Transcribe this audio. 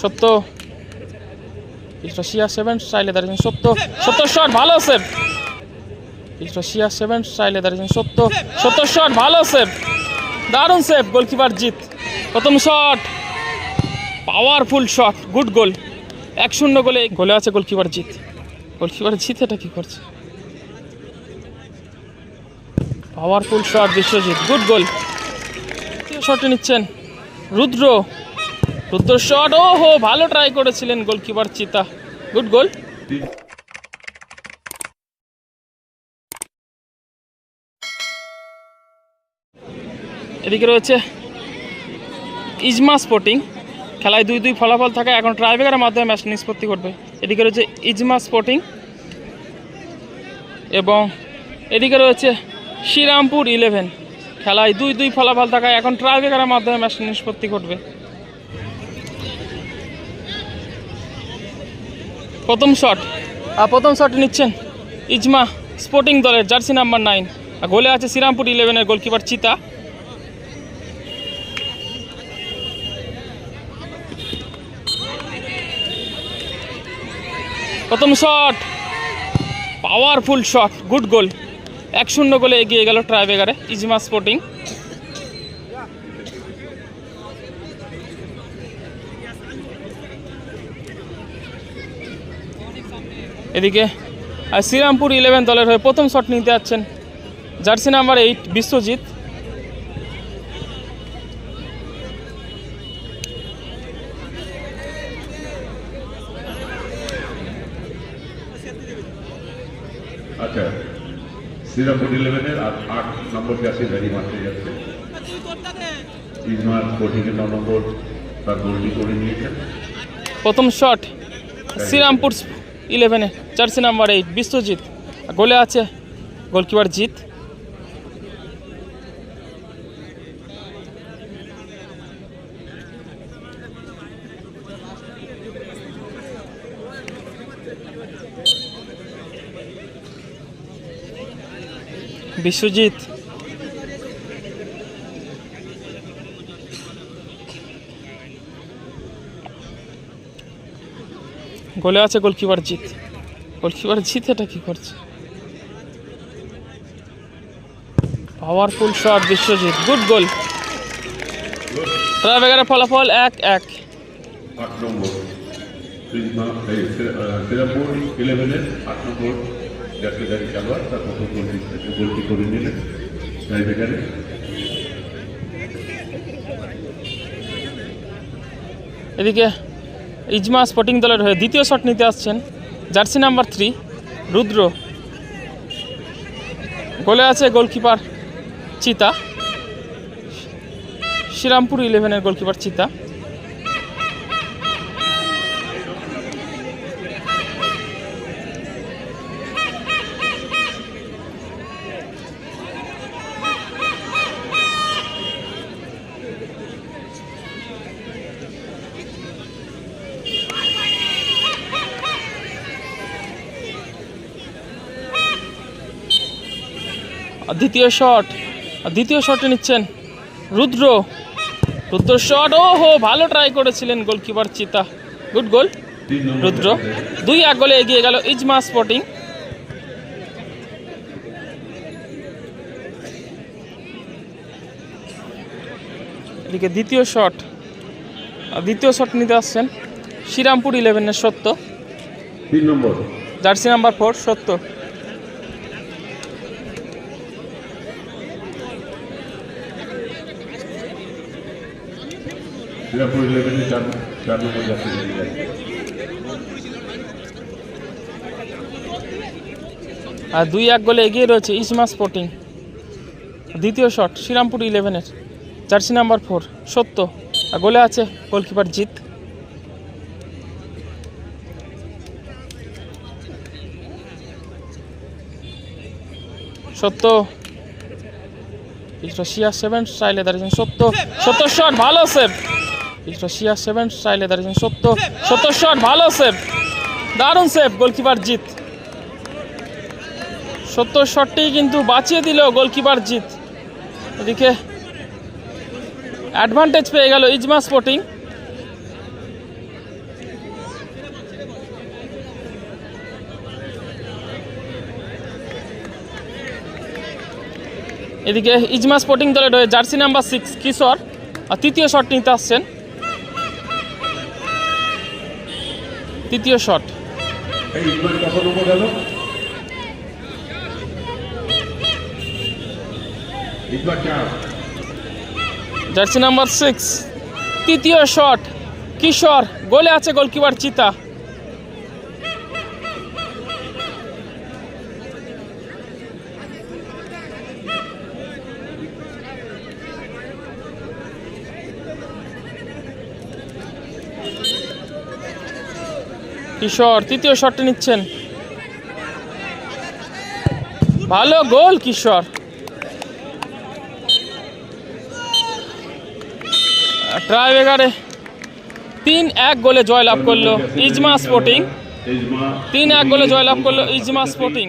সত্য। শিয়া সেভেন স্টাইলে দাঁড়িয়েছেন সত্য। সত্তর শট, ভালো সেভ শিয়া সেভেন স্টাইলে দাঁড়িয়েছেন সত্য। সত্তর শট, ভালো সেভ দারুণ সেভ গোলকিপার জিত। প্রথম shot. Powerful shot good goal এক শূন্য গোলে গোলে আছে গোলকিপার জিত। গোলকিপার জিত, এটা কি করছে? Powerful shot Biswajit good goal শটে নিচ্ছেন রুদ্র। রুদ্র শট ও হো ভালো ট্রাই করেছিলেন গোলকিপার চিতা। গুড গোল এদিকে রয়েছে ইজমা স্পোর্টিং খেলায় দুই দুই ফলাফল থাকা এখন ট্রাইবেকারের মাধ্যমে ম্যাচ নিষ্পত্তি করবে এদিকে রয়েছে ইজমা স্পোর্টিং এবং এদিকে রয়েছে শ্রীরামপুর ইলেভেন খেলায় দুই দুই ফলাফল থাকায় এখন ট্রাইবেকারের মাধ্যমে ম্যাচ নিষ্পত্তি ঘটবে। প্রথম শট আর প্রথম শট নিচ্ছেন ইজমা স্পোর্টিং দলের জার্সি নাম্বার নাইন আর গোলে আছে শ্রীরামপুর ইলেভেনের গোলকিপার চিতা। প্রথম shot powerful shot good goal এক শূন্য গোলে এগিয়ে গেল ট্রাইবেগারে ইজমা স্পোর্টিং এদিকে আর শ্রীরামপুর ইলেভেন দলের হয়ে প্রথম শট নিতে যাচ্ছেন জার্সি নাম্বার এইট বিশ্বজিৎ। আচ্ছা শ্রীরামপুর ইলেভেনের আট নম্বর জার্সি ভ্যারি মারতে যাচ্ছে। ইজমার স্পোর্টিংয়ের ন নম্বর তার গোলটি করে নিয়েছেন। প্রথম শট শ্রীরামপুর ইলেভেনে জার্সি নাম্বার এইট বিশ্বজিৎ। গোলে আছে গোলকিপার জিত বিশ্বজিৎ গোলে আছে গোলকিপার জিত গোলকিপার জিত এটা কি করছে? Powerful shot Biswajit good goal ট্রাইবেগারের ফলাফল এক এক। এদিকে ইজমা স্পোর্টিং দলের হয়ে দ্বিতীয় শট নিতে আসছেন। Jersey number three, Rudra. গোলে আছে গোলকিপার চিতা। শ্রীরামপুর ইলেভেনের গোলকিপার চিতা। দ্বিতীয় শট আর দ্বিতীয় শটে নিচ্ছেন রুদ্র। রুদ্র শট ও হো ভালো ট্রাই করেছিলেন goalkeeper Chita. Good goal Rudra. দুই এক গোলে এগিয়ে গেল ইজমা স্পোর্টিং এদিকে দ্বিতীয় শট আর দ্বিতীয় শট নিতে আসছেন শ্রীরামপুর ইলেভেনের সত্য। তিন নম্বর। জার্সি নাম্বার ফোর সত্য। ইলেভেনের চার চার নম্বর যাচ্ছে আর দুই এক গোলে এগিয়ে রয়েছে ইসমা স্পোর্টিং। দ্বিতীয় শট, শ্রীরামপুর ইলেভেনের। জার্সি নাম্বার ফোর, সত্য। আর গোলে আছে গোলকিপার জিত সত্য। রাশিয়া সেভেন স্টাইলে দাঁড়িয়েছেন সত্য। সত্তর শট, ভালো সেভ। কিছুটা শিয়া স্টাইলে দাঁড়িয়েছেন সত্য সত্য শট, ভালো সেভ দারুণ সেভ গোলকিপার জিত সত্য শটটি কিন্তু বাঁচিয়ে দিল গোলকিপার জিত এদিকে অ্যাডভান্টেজ পেয়ে গেল ইজমা স্পোর্টিং এদিকে ইজমা স্পোর্টিং দলে রয়ে জার্সি নাম্বার সিক্স কিশোর তৃতীয় শট নিতে আসছেন। তৃতীয় শট। জার্সি নাম্বার সিক্স তৃতীয় শট কিশোর গোলে আছে গোলকিপার চিতা। কিশোর, তৃতীয় শটটি নিচ্ছেন। ভালো গোল কিশোর। ট্রাই এগারে তিন এক গোলে জয়লাভ করল ইজমা স্পোর্টিং। তিন এক গোলে জয়লাভ করল ইজমা স্পোর্টিং।